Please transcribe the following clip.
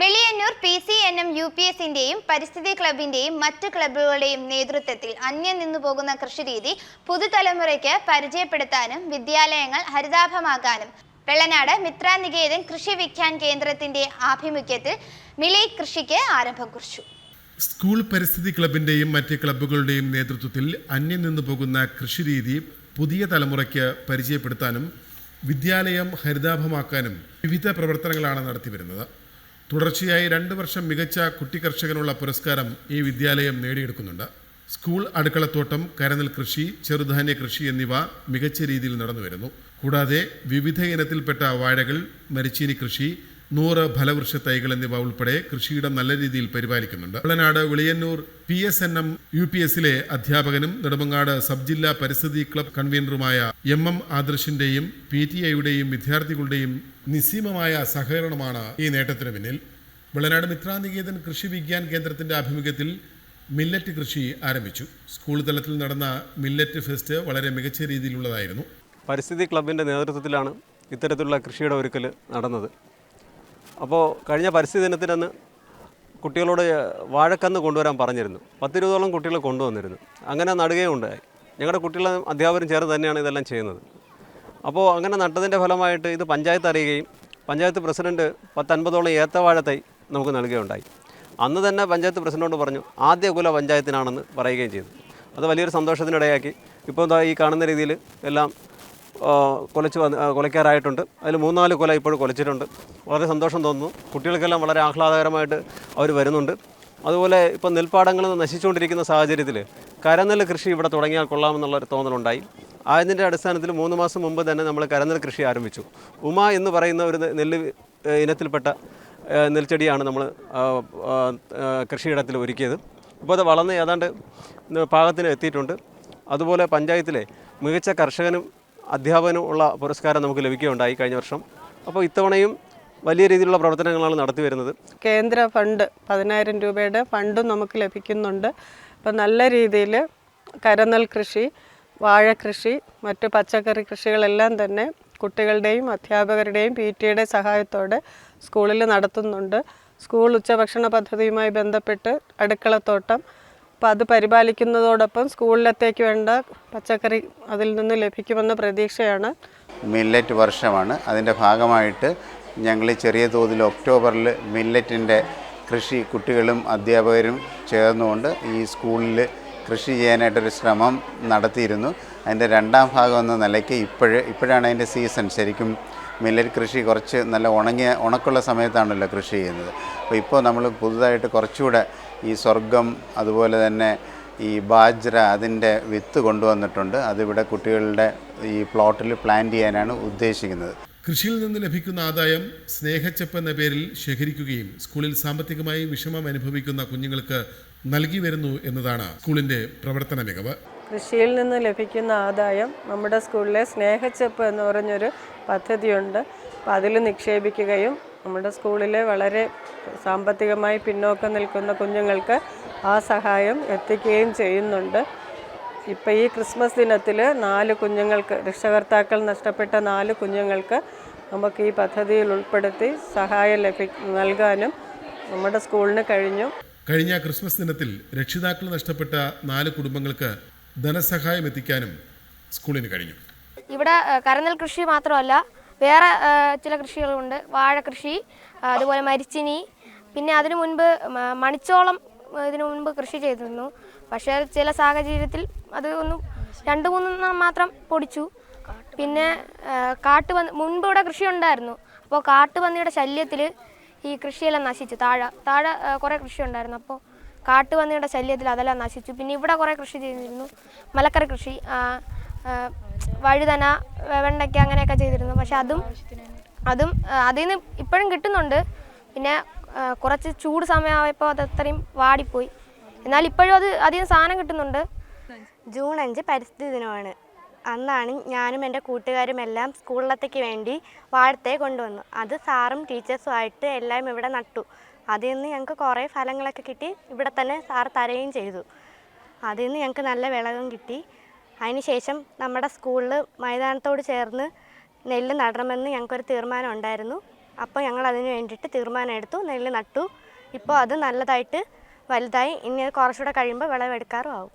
Veliyannoor P C N M U P എസിന്റെയും പരിസ്ഥിതി ക്ലബിന്റെയും മറ്റ് ക്ലബുകളുടെയും നേതൃത്വത്തിൽ അന്യം നിന്നു പോകുന്ന കൃഷിരീതി പുതുതലമുറയ്ക്ക് പരിചയപ്പെടുത്താനും വിദ്യാലയങ്ങൾ ഹരിതാഭമാക്കാനും വെള്ളനാട് മിത്രാനികേതൻ കൃഷി വിജ്ഞാൻ കേന്ദ്രത്തിന്റെ ആഭിമുഖ്യത്തിൽ മിലൈ കൃഷിക്ക് ആരംഭം കുറിച്ചു. സ്കൂൾ പരിസ്ഥിതി ക്ലബിന്റെയും മറ്റ് ക്ലബ്ബുകളുടെയും നേതൃത്വത്തിൽ അന്യം നിന്നു പോകുന്ന കൃഷിരീതി പുതിയ തലമുറയ്ക്ക് പരിചയപ്പെടുത്താനും വിദ്യാലയം ഹരിതാഭമാക്കാനും വിവിധ പ്രവർത്തനങ്ങളാണ് നടത്തിവരുന്നത്. തുടർച്ചയായി രണ്ട് വർഷം മികച്ച കുട്ടി കർഷകനുള്ള പുരസ്കാരം ഈ വിദ്യാലയം നേടിയെടുക്കുന്നുണ്ട്. സ്കൂൾ അടുക്കളത്തോട്ടം കരനെൽ കൃഷി ചെറുധാന്യ കൃഷി എന്നിവ മികച്ച രീതിയിൽ നടന്നു വരുന്നു കൂടാതെ വിവിധ ഇനത്തിൽപ്പെട്ട വാഴകൾ മരിച്ചീനി കൃഷി നൂറ് ഫലവൃക്ഷ തൈകൾ എന്നിവ ഉൾപ്പെടെ കൃഷിയിടം നല്ല രീതിയിൽ പരിപാലിക്കുന്നുണ്ട്. Vellanad Viliyannoor P S N M U P എസിലെ അധ്യാപകനും നെടുമങ്ങാട് സബ് ജില്ലാ പരിസ്ഥിതി ക്ലബ് കൺവീനറുമായ എം എം ആദർശിന്റെയും പി ടി ഐയുടെയും വിദ്യാർത്ഥികളുടെയും നിസ്സീമമായ സഹകരണമാണ് ഈ നേട്ടത്തിന് പിന്നിൽ. വെള്ളനാട് മിത്രാനികേതൻ കൃഷി വിജ്ഞാൻ കേന്ദ്രത്തിന്റെ ആഭിമുഖ്യത്തിൽ മില്ലറ്റ് കൃഷി ആരംഭിച്ചു. സ്കൂൾ തലത്തിൽ നടന്ന മില്ലറ്റ് ഫെസ്റ്റ് വളരെ മികച്ച രീതിയിലുള്ളതായിരുന്നു. പരിസ്ഥിതി ക്ലബിന്റെ നേതൃത്വത്തിലാണ് ഇത്തരത്തിലുള്ള കൃഷിയുടെ ഒരുക്കൽ നടന്നത്. അപ്പോൾ കഴിഞ്ഞ പരിസ്ഥിതി ദിനത്തിനന്ന് കുട്ടികളോട് വാഴക്കന്ന് കൊണ്ടുവരാൻ പറഞ്ഞിരുന്നു. പത്തിരുപതോളം കുട്ടികളെ കൊണ്ടുവന്നിരുന്നു. അങ്ങനെ നടുകയും ഉണ്ടായി. ഞങ്ങളുടെ കുട്ടികളെ അധ്യാപകരും ചേർന്ന് തന്നെയാണ് ഇതെല്ലാം ചെയ്യുന്നത്. അപ്പോൾ അങ്ങനെ നട്ടതിന്റെ ഫലമായിട്ട് ഇത് പഞ്ചായത്ത് അറിയുകയും പഞ്ചായത്ത് പ്രസിഡന്റ് പത്തൻപതോളം ഏത്തവാഴ തൈ നമുക്ക് നൽകുകയുണ്ടായി. അന്ന് തന്നെ പഞ്ചായത്ത് പ്രസിഡന്റോട് പറഞ്ഞു ആദ്യ കുല പഞ്ചായത്തിനാണെന്ന് പറയുകയും ചെയ്തു. അത് വലിയൊരു സന്തോഷത്തിനിടയാക്കി. ഇപ്പോൾ എന്താ ഈ കാണുന്ന രീതിയിൽ എല്ലാം കുലച്ച് വന്ന് കൊലയ്ക്കാറായിട്ടുണ്ട് അതിൽ മൂന്നാൽ കൊല ഇപ്പോൾ കൊലച്ചിട്ടുണ്ട്. വളരെ സന്തോഷം തോന്നുന്നു. കുട്ടികൾക്കെല്ലാം വളരെ ആഹ്ലാദകരമായിട്ട് അവർ വരുന്നുണ്ട്. അതുപോലെ ഇപ്പോൾ നെൽപ്പാടങ്ങൾ നശിച്ചുകൊണ്ടിരിക്കുന്ന സാഹചര്യത്തിൽ കരനെൽ കൃഷി ഇവിടെ തുടങ്ങിയാൽ കൊള്ളാമെന്നുള്ള ഒരു തോന്നലുണ്ടായി. അതിന്റെ അടിസ്ഥാനത്തിൽ മൂന്ന് മാസം മുമ്പ് തന്നെ നമ്മൾ കരനെൽ കൃഷി ആരംഭിച്ചു. ഉമ എന്ന് പറയുന്ന ഒരു നെല്ല് ഇനത്തിൽപ്പെട്ട നെൽച്ചെടിയാണ് നമ്മൾ കൃഷിയിടത്തിൽ ഒരുക്കിയത്. ഇപ്പോൾ അത് വളർന്ന് ഏതാണ്ട് പാകത്തിന് എത്തിയിട്ടുണ്ട്. അതുപോലെ പഞ്ചായത്തിലെ മികച്ച കർഷകനും അധ്യാപകനും ഉള്ള പുരസ്കാരം നമുക്ക് ലഭിക്കുകയുണ്ടായി കഴിഞ്ഞ വർഷം. അപ്പോൾ ഇത്തവണയും വലിയ രീതിയിലുള്ള പ്രവർത്തനങ്ങളാണ് നടത്തി വരുന്നത്. കേന്ദ്ര ഫണ്ട് പതിനായിരം രൂപയുടെ ഫണ്ടും നമുക്ക് ലഭിക്കുന്നുണ്ട്. അപ്പോൾ നല്ല രീതിയിൽ കരനൽ കൃഷി വാഴക്കൃഷി മറ്റ് പച്ചക്കറി കൃഷികളെല്ലാം തന്നെ കുട്ടികളുടെയും അധ്യാപകരുടെയും പി ടിയുടെ സഹായത്തോടെ സ്കൂളിൽ നടത്തുന്നുണ്ട്. സ്കൂൾ ഉച്ചഭക്ഷണ പദ്ധതിയുമായി ബന്ധപ്പെട്ട് അടുക്കളത്തോട്ടം അപ്പോൾ അത് പരിപാലിക്കുന്നതോടൊപ്പം സ്കൂളിലത്തേക്ക് വേണ്ട പച്ചക്കറി അതിൽ നിന്ന് ലഭിക്കുമെന്ന പ്രതീക്ഷയാണ്. മില്ലറ്റ് വർഷമാണ്. അതിന്റെ ഭാഗമായിട്ട് ഞങ്ങൾ ചെറിയ തോതിൽ ഒക്ടോബറിൽ മില്ലറ്റിന്റെ കൃഷി കുട്ടികളും അധ്യാപകരും ചേർന്നുകൊണ്ട് ഈ സ്കൂളിൽ കൃഷി ചെയ്യാനായിട്ടൊരു ശ്രമം നടത്തിയിരുന്നു. അതിന്റെ രണ്ടാം ഭാഗം എന്ന നിലയ്ക്ക് ഇപ്പോഴ് ഇപ്പോഴാണ് അതിന്റെ സീസൺ ശരിക്കും മില്ലറ്റ് കൃഷി കുറച്ച് നല്ല ഉണങ്ങിയ ഉണക്കുള്ള സമയത്താണല്ലോ കൃഷി ചെയ്യുന്നത്. അപ്പോൾ ഇപ്പോൾ നമ്മൾ പുതുതായിട്ട് കുറച്ചുകൂടെ ഈ സ്വർഗം അതുപോലെ തന്നെ ഈ ബാജ്ര അതിന്റെ വിത്ത് കൊണ്ടുവന്നിട്ടുണ്ട്. അതിവിടെ കുട്ടികളുടെ ഈ പ്ലോട്ടിൽ പ്ലാൻ ചെയ്യാനാണ് ഉദ്ദേശിക്കുന്നത്. കൃഷിയിൽ നിന്ന് ലഭിക്കുന്ന ആദായം സ്നേഹച്ചപ്പ് എന്ന പേരിൽ ശേഖരിക്കുകയും സ്കൂളിൽ സാമ്പത്തികമായി വിഷമം അനുഭവിക്കുന്ന കുഞ്ഞുങ്ങൾക്ക് നൽകി വരുന്നു എന്നതാണ് സ്കൂളിന്റെ പ്രവർത്തന മികവ്. കൃഷിയിൽ നിന്ന് ലഭിക്കുന്ന ആദായം നമ്മുടെ സ്കൂളിലെ സ്നേഹച്ചെപ്പ് എന്ന് പറഞ്ഞൊരു പദ്ധതിയുണ്ട്. അപ്പം അതിൽ നിക്ഷേപിക്കുകയും നമ്മുടെ സ്കൂളിലെ വളരെ സാമ്പത്തികമായി പിന്നോക്കം നിൽക്കുന്ന കുഞ്ഞുങ്ങൾക്ക് ആ സഹായം എത്തിക്കുകയും ചെയ്യുന്നുണ്ട്. ഇപ്പം ഈ ക്രിസ്മസ് ദിനത്തിൽ നാല് കുഞ്ഞുങ്ങൾക്ക് രക്ഷകർത്താക്കൾ നഷ്ടപ്പെട്ട നാല് കുഞ്ഞുങ്ങൾക്ക് നമുക്ക് ഈ പദ്ധതിയിൽ ഉൾപ്പെടുത്തി സഹായം ലഭി നൽകാനും നമ്മുടെ സ്കൂളിന് കഴിഞ്ഞു. കഴിഞ്ഞ ക്രിസ്മസ് ദിനത്തിൽ രക്ഷിതാക്കൾ നഷ്ടപ്പെട്ട നാല് കുടുംബങ്ങൾക്ക് ധനസഹായം എത്തിക്കാനും സ്കൂളിന് കഴിഞ്ഞു. ഇവിടെ കരനൽ കൃഷി മാത്രമല്ല വേറെ ചില കൃഷികളുണ്ട്. വാഴ കൃഷി അതുപോലെ മരിച്ചിനി. പിന്നെ അതിനു മുൻപ് മണിച്ചോളം ഇതിനു മുൻപ് കൃഷി ചെയ്തിരുന്നു. പക്ഷേ ചില സാഹചര്യത്തിൽ അത് ഒന്നും രണ്ട് മൂന്നെണ്ണം മാത്രം പൊടിച്ചു. പിന്നെ കാട്ടു കാട്ടുപന്നി മുൻപ് ഇവിടെ കൃഷി ഉണ്ടായിരുന്നു. അപ്പോൾ കാട്ടുപന്നിയുടെ ശല്യത്തിൽ ഈ കൃഷിയെല്ലാം നശിച്ചു. താഴെ താഴെ കുറേ കൃഷി ഉണ്ടായിരുന്നു അപ്പോൾ കാട്ടുപന്നിയുടെ ശല്യത്തിൽ അതെല്ലാം നശിച്ചു. പിന്നെ ഇവിടെ കുറേ കൃഷി ചെയ്തിരുന്നു. മലക്കറി കൃഷി വഴുതന വെണ്ടയ്ക്ക അങ്ങനെയൊക്കെ ചെയ്തിരുന്നു. പക്ഷെ അതും അതും അതിൽ നിന്ന് ഇപ്പോഴും കിട്ടുന്നുണ്ട്. പിന്നെ കുറച്ച് ചൂട് സമയമായപ്പോൾ അത് അത്രയും വാടിപ്പോയി. എന്നാൽ ഇപ്പോഴും അത് അധികം സാധനം കിട്ടുന്നുണ്ട്. ജൂൺ അഞ്ച് പരിസ്ഥിതി ദിനമാണ്. അന്നാണ് ഞാനും എന്റെ കൂട്ടുകാരും എല്ലാം സ്കൂളിലത്തേക്ക് വേണ്ടി വാഴത്തെ കൊണ്ടുവന്നു. അത് സാറും ടീച്ചേഴ്സുമായിട്ട് എല്ലാം ഇവിടെ നട്ടു. അതിൽ നിന്ന് ഞങ്ങൾക്ക് കുറേ ഫലങ്ങളൊക്കെ കിട്ടി. ഇവിടെ തന്നെ സാർ തരുകയും ചെയ്തു. അതിൽ നിന്ന് ഞങ്ങൾക്ക് നല്ല വിളവും കിട്ടി. അതിനുശേഷം നമ്മുടെ സ്കൂളിൽ മൈതാനത്തോട് ചേർന്ന് നെല്ല് നടണമെന്ന് ഞങ്ങൾക്കൊരു തീരുമാനം ഉണ്ടായിരുന്നു. അപ്പോൾ ഞങ്ങൾ അതിന് വേണ്ടിയിട്ട് തീരുമാനം എടുത്തു നെല്ല് നട്ടു. ഇപ്പോൾ അത് നല്ലതായിട്ട് വലുതായി ഇനി കുറച്ചുകൂടെ കഴിയുമ്പോൾ വിളവെടുക്കാറും ആവും.